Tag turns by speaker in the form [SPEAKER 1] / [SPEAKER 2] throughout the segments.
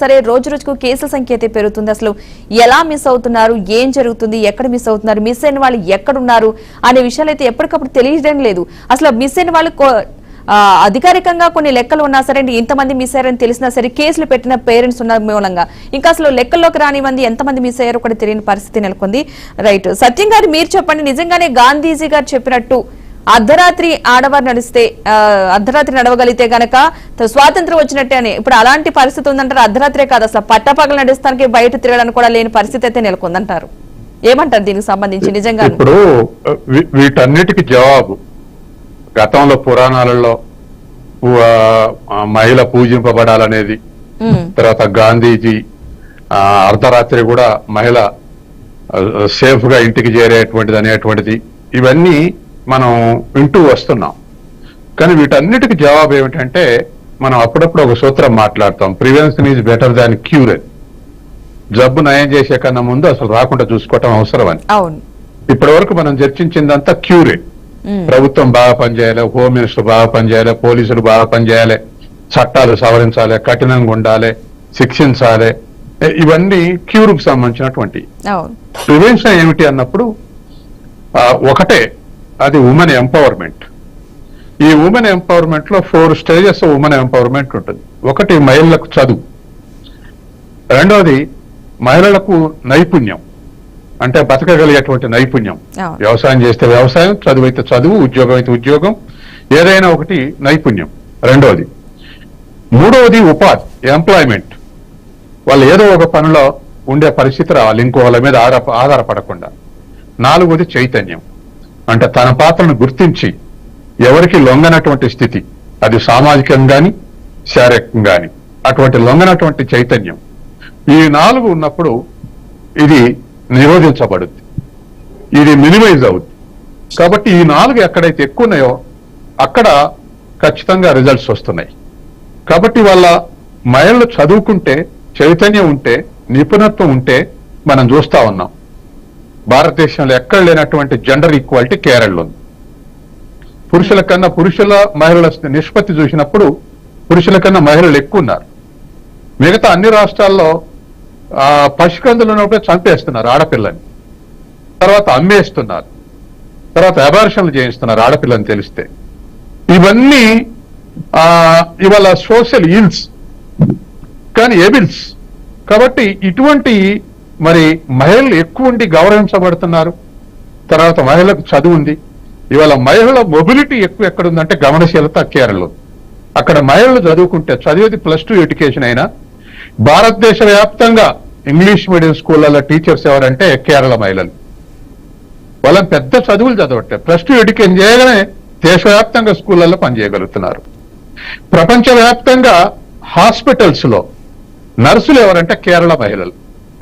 [SPEAKER 1] సరే రోజు రోజుకు కేసుల సంఖ్య అయితే పెరుగుతుంది. అసలు ఎలా మిస్ అవుతున్నారు? ఏం జరుగుతుంది? ఎక్కడ మిస్ అవుతున్నారు? మిస్ అయిన వాళ్ళు ఎక్కడున్నారు? అనే విషయాలు అయితే ఎప్పటికప్పుడు తెలియడం లేదు. అసలు మిస్ అయిన వాళ్ళు అధికారికంగా కొన్ని లెక్కలు ఉన్నా సరే ఇంతమంది మిస్ అయ్యారని తెలిసినా సరే కేసులు పెట్టిన పేరెంట్స్ ఉన్న మూలంగా. ఇంకా అసలు లెక్కల్లోకి రాని మంది ఎంతమంది మిస్ అయ్యారో కూడా తెలియని పరిస్థితి నెలకొంది. రైట్. సత్యం గారు మీరు చెప్పండి. నిజంగానే గాంధీజీ గారు చెప్పినట్టు అర్ధరాత్రి ఆడవారు నడిస్తే అర్ధరాత్రి నడవగలిగితే గనక స్వాతంత్రం వచ్చినట్టే అని. ఇప్పుడు అలాంటి పరిస్థితి ఉందంటారు? అర్ధరాత్రే కాదు అసలు పట్టపగలు నడుస్తానికి బయట తిరగడానికి కూడా లేని పరిస్థితి అయితే నెలకొందంటారు. ఏమంటారు దీనికి సంబంధించి నిజంగా
[SPEAKER 2] ఇప్పుడు వీటన్నిటికి జవాబు. గతంలో పురాణాలలో మహిళ పూజింపబడాలనేది తర్వాత గాంధీజీ అర్ధరాత్రి కూడా మహిళ సేఫ్గా ఇంటికి చేరేటువంటిది అనేటువంటిది. ఇవన్నీ మనం వింటూ వస్తున్నాం. కానీ వీటన్నిటికి జవాబు ఏమిటంటే మనం అప్పుడప్పుడు ఒక సూత్రం మాట్లాడతాం. Prevention is better than cure జబ్బు నయం చేసే కన్నా ముందు అసలు రాకుండా చూసుకోవటం అవసరం అని. ఇప్పటి వరకు మనం చర్చించిందంతా క్యూరే. ప్రభుత్వం బాగా పనిచేయాలి హోమ్ మినిస్టర్ బాగా పనిచేయాలి పోలీసులు బాగా పనిచేయాలి చట్టాలు సవరించాలి కఠినంగా ఉండాలి శిక్షించాలి. ఇవన్నీ క్యూర్కు సంబంధించినటువంటి ప్రివెన్షన్ ఏమిటి అన్నప్పుడు ఒకటే అది ఉమెన్ ఎంపవర్మెంట్ ఈ ఉమెన్ ఎంపవర్మెంట్లో ఫోర్ స్టేజెస్ ఉమెన్ ఎంపవర్మెంట్ ఉంటుంది. ఒకటి మహిళలకు చదువు. రెండవది మహిళలకు నైపుణ్యం. అంటే బతకగలిగేటువంటి నైపుణ్యం. వ్యవసాయం చేస్తే వ్యవసాయం చదువు అయితే చదువు ఉద్యోగం అయితే ఉద్యోగం ఏదైనా ఒకటి నైపుణ్యం. రెండవది మూడవది ఉపాధి ఎంప్లాయ్మెంట్ వాళ్ళు ఏదో ఒక పనిలో ఉండే పరిస్థితి రావాలి. ఇంకో వాళ్ళ మీద ఆధార ఆధారపడకుండా. నాలుగవది చైతన్యం. అంటే తన పాత్రను గుర్తించి ఎవరికి లొంగనటువంటి స్థితి అది సామాజికంగాని గాని శారీరకంగా గాని అటువంటి లొంగనటువంటి చైతన్యం ఈ నాలుగు ఉన్నప్పుడు ఇది నిరోధించబడుద్ది. ఇది మినిమైజ్ అవుద్ది. కాబట్టి ఈ నాలుగు ఎక్కడైతే ఎక్కువ ఉన్నాయో అక్కడ ఖచ్చితంగా రిజల్ట్స్ వస్తున్నాయి. కాబట్టి వాళ్ళ మహిళలు చదువుకుంటే చైతన్యం ఉంటే నిపుణత్వం ఉంటే మనం చూస్తా ఉన్నాం. భారతదేశంలో ఎక్కడ లేనటువంటి జెండర్ ఈక్వాలిటీ కేరళలో ఉంది. పురుషుల కన్నా పురుషుల మహిళల నిష్పత్తి చూసినప్పుడు పురుషుల కన్నా మహిళలు ఎక్కువ ఉన్నారు. మిగతా అన్ని రాష్ట్రాల్లో ఆ, పసికందులు ఉన్నప్పుడే చంపేస్తున్నారు ఆడపిల్లని. తర్వాత అమ్మేస్తున్నారు. తర్వాత అబార్షన్లు చేయిస్తున్నారు ఆడపిల్లని తెలిస్తే. ఇవన్నీ ఆ ఇవాళ సోషల్ ఈల్స్ కానీ ఎబిల్స్ కాబట్టి ఇటువంటి మరి మహిళలు ఎక్కువ ఉండి గౌరవించబడుతున్నారు. తర్వాత మహిళలకు చదువు ఉంది. ఇవాళ మహిళల మొబిలిటీ ఎక్కువ ఎక్కడ ఉందంటే గమనశీలత కేరళలో. అక్కడ మహిళలు చదువుకుంటే చదివేది ప్లస్ టూ ఎడ్యుకేషన్ అయినా భారతదేశ వ్యాప్తంగా ఇంగ్లీష్ మీడియం స్కూళ్ళలో టీచర్స్ ఎవరంటే కేరళ మహిళలు. వాళ్ళని పెద్ద చదువులు చదవట్లేదు ప్లస్ టూ ఎడ్యుకేషన్ చేయగానే దేశవ్యాప్తంగా స్కూళ్ళల్లో పనిచేయగలుగుతున్నారు ప్రపంచవ్యాప్తంగా హాస్పిటల్స్లో నర్సులు ఎవరంటే కేరళ మహిళలు.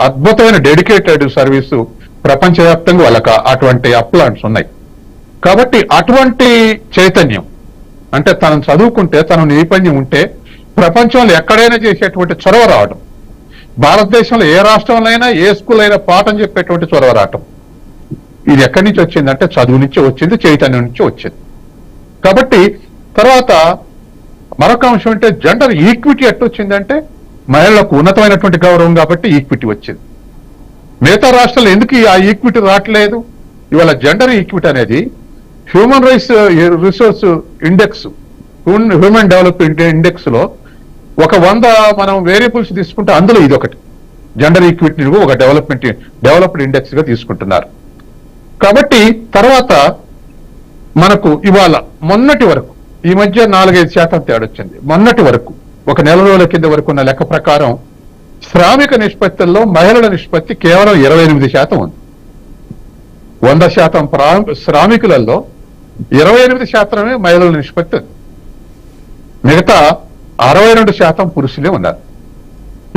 [SPEAKER 2] అద్భుతమైన డెడికేటెడ్ సర్వీసు ప్రపంచవ్యాప్తంగా వాళ్ళకి అటువంటి అప్లాంట్స్ ఉన్నాయి. కాబట్టి అటువంటి చైతన్యం అంటే తను చదువుకుంటే తన నైపుణ్యం ఉంటే ప్రపంచంలో ఎక్కడైనా చేసేటువంటి చొరవ రావడం భారతదేశంలో ఏ రాష్ట్రంలో అయినా ఏ స్కూల్ అయినా పాఠం చెప్పేటువంటి చొరవ రావటం. ఇది ఎక్కడి నుంచి వచ్చిందంటే చదువు నుంచి వచ్చింది చైతన్యం నుంచి వచ్చింది. కాబట్టి తర్వాత మరొక అంశం అంటే జెండర్ ఈక్విటీ ఎట్టొచ్చిందంటే మహిళలకు ఉన్నతమైనటువంటి గౌరవం కాబట్టి ఈక్విటీ వచ్చింది. మిగతా రాష్ట్రాలు ఎందుకు ఆ ఈక్విటీ రావట్లేదు? ఇవాళ జెండర్ ఈక్విటీ అనేది human rights resource index human development ఇండెక్స్లో ఒక వంద మనం వేరియబుల్స్ తీసుకుంటే అందులో ఇది ఒకటి. జెండర్ ఈక్విటీ ఒక డెవలప్మెంట్ డెవలప్డ్ ఇండెక్స్గా తీసుకుంటున్నారు. కాబట్టి తర్వాత మనకు ఇవాళ మొన్నటి వరకు ఈ మధ్య నాలుగైదు శాతం తేడొచ్చింది మొన్నటి వరకు ఒక నెల రోజుల కింద వరకు ఉన్న లెక్క ప్రకారం శ్రామిక నిష్పత్తుల్లో మహిళల నిష్పత్తి కేవలం ఇరవై ఎనిమిది శాతం ఉంది. వంద శాతం శ్రామికులలో ఇరవై ఎనిమిది శాతమే మహిళల నిష్పత్తి ఉంది. మిగతా అరవై రెండు శాతం పురుషులే ఉన్నారు.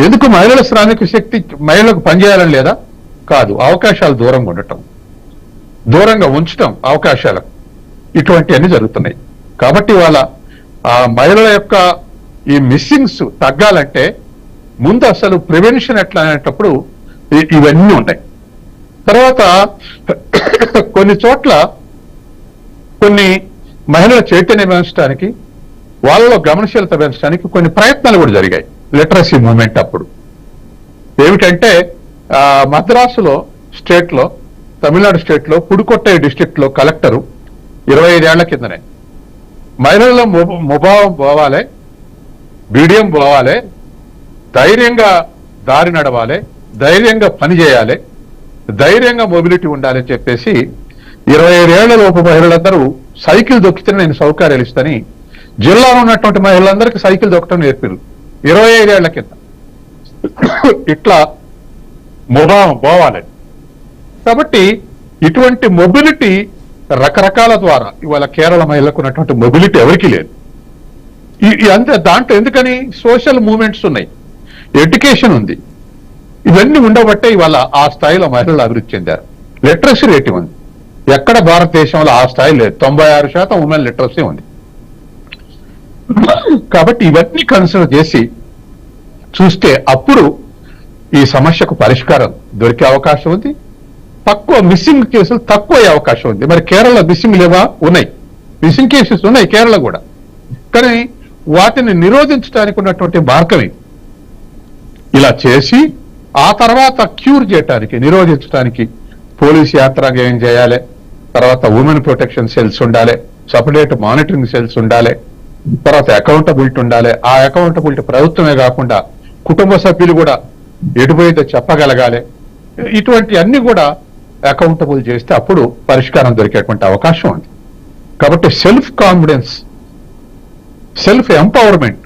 [SPEAKER 2] ఎందుకు మహిళల శ్రామిక శక్తి మహిళలకు పనిచేయాలని లేదా? కాదు అవకాశాలు దూరంగా ఉండటం. దూరంగా ఉంచటం అవకాశాలకు. ఇటువంటివన్నీ జరుగుతున్నాయి. కాబట్టి వాళ్ళ ఆ మహిళల యొక్క ఈ మిస్సింగ్స్ తగ్గాలంటే ముందు అసలు ప్రివెన్షన్ ఎట్లా అనేటప్పుడు ఇవన్నీ ఉన్నాయి తర్వాత కొన్ని చోట్ల కొన్ని మహిళల చైతన్యం పెంచడానికి వాళ్ళలో గమనశీలత పెంచడానికి కొన్ని ప్రయత్నాలు కూడా జరిగాయి. లిటరసీ మూమెంట్ అప్పుడు. ఏమిటంటే మద్రాసులో స్టేట్లో తమిళనాడు స్టేట్లో లో పుడుకొట్టై కలెక్టరు ఇరవై ఐదేళ్ళ కిందనే. మహిళల్లో ముభావం మొభావం పోవాలి. బీడియం పోవాలి ధైర్యంగా దారి నడవాలి ధైర్యంగా పని చేయాలి ధైర్యంగా మొబిలిటీ ఉండాలి అని చెప్పేసి ఇరవై ఐదేళ్ళ లోపు మహిళలందరూ సైకిల్ దొక్కితే నేను సౌకర్యాలు ఇస్తాని. జిల్లాలో ఉన్నటువంటి మహిళలందరికీ సైకిల్ దొక్కటం నేర్పారు. ఇరవై ఐదేళ్ళ కింద. ఇట్లా ముభావం పోవాలి. కాబట్టి ఇటువంటి మొబిలిటీ రకరకాల ద్వారా ఇవాళ కేరళ మహిళలకు ఉన్నటువంటి మొబిలిటీ ఎవరికీ లేదు. అంతే దాంట్లో ఎందుకని సోషల్ మూమెంట్స్ ఉన్నాయి. ఎడ్యుకేషన్ ఉంది. ఇవన్నీ ఉండబట్టే ఇవాళ ఆ స్థాయిలో మహిళలు అభివృద్ధి చెందారు. లిటరసీ రేటింగ్ ఉంది. ఎక్కడ భారతదేశంలో ఆ స్థాయి లేదు. తొంభై ఆరు శాతం ఉమెన్ లిటరసీ ఉంది. కాబట్టి ఇవన్నీ కన్సిడర్ చేసి చూస్తే అప్పుడు ఈ సమస్యకు పరిష్కారం దొరికే అవకాశం ఉంది. తక్కువ మిస్సింగ్ కేసులు తక్కువ అయ్యే అవకాశం ఉంది. మరి కేరళ మిస్సింగ్ లేవా? ఉన్నాయి. మిస్సింగ్ కేసెస్ ఉన్నాయి కేరళ కూడా. కానీ వాటిని నిరోధించడానికి ఉన్నటువంటి మార్గమే ఇలా చేసి ఆ తర్వాత క్యూర్ చేయటానికి నిరోధించడానికి పోలీస్ యాత్రగా ఏం చేయాలి? తర్వాత ఉమెన్ ప్రొటెక్షన్ సెల్స్ ఉండాలి సపరేట్ మానిటరింగ్ సెల్స్ ఉండాలి తర్వాత అకౌంటబిలిటీ ఉండాలి. ఆ అకౌంటబిలిటీ ప్రభుత్వమే కాకుండా కుటుంబ సభ్యులు కూడా ఎటుపోయితే చెప్పగలగాలి. ఇటువంటి అన్ని కూడా అకౌంటబుల్ చేస్తే అప్పుడు పరిష్కారం దొరికేటువంటి అవకాశం ఉంది. కాబట్టి సెల్ఫ్ కాన్ఫిడెన్స్ సెల్ఫ్ ఎంపవర్మెంట్.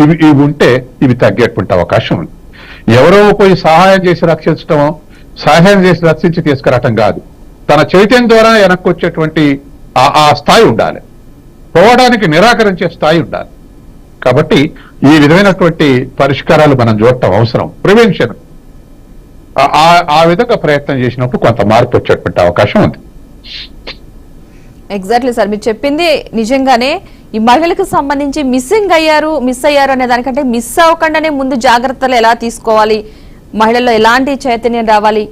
[SPEAKER 2] ఇవి ఇవి ఉంటే ఇవి తగ్గేటువంటి అవకాశం ఉంది. ఎవరో పోయి సహాయం చేసి రక్షించటం సహాయం చేసి రక్షించి తీసుకురావటం కాదు. తన చైతన్యం ద్వారా వెనక్కి వచ్చేటువంటి ఆ- ఆ స్థాయి ఉండాలి. పోవడానికి నిరాకరించే స్థాయి ఉండాలి. కాబట్టి ఈ విధమైనటువంటి పరిష్కారాలు మనం చూడటం అవసరం. ప్రివెన్షన్. ఆ విధంగా ప్రయత్నం చేసినప్పుడు కొంత మార్పు వచ్చేటువంటి అవకాశం ఉంది.
[SPEAKER 1] ఎగ్జాక్ట్లీ సార్ మీరు చెప్పింది నిజంగానే. ఈ మహిళలకు సంబంధించి మిస్సింగ్ అయ్యారు మిస్ అయ్యారు అనే దానికంటే మిస్ అవ్వకుండానే ముందు జాగ్రత్తలు ఎలా తీసుకోవాలి? మహిళల్లో ఎలాంటి చైతన్యం రావాలి?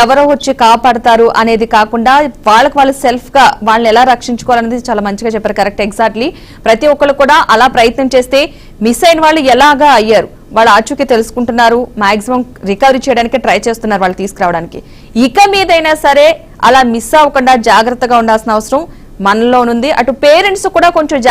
[SPEAKER 1] ఎవరో వచ్చి కాపాడతారు అనేది కాకుండా వాళ్ళకి వాళ్ళు సెల్ఫ్గా వాళ్ళని ఎలా రక్షించుకోవాలనేది చాలా మంచిగా చెప్పారు. కరెక్ట్ ఎగ్జాక్ట్లీ ప్రతి ఒక్కరు కూడా అలా ప్రయత్నం చేస్తే మిస్ అయిన వాళ్ళు ఎలాగా అయ్యారు? వాళ్ళ ఆచూకీ తెలుసుకుంటున్నారు. మాక్సిమం రికవరీ చేయడానికి ట్రై చేస్తున్నారు వాళ్ళు తీసుకురావడానికి. ఇక మీదైనా సరే అలా మిస్ అవ్వకుండా జాగ్రత్తగా ఉండాల్సిన అవసరం మనలోనుంది అటు పేరెంట్స్ కూడా కొంచెం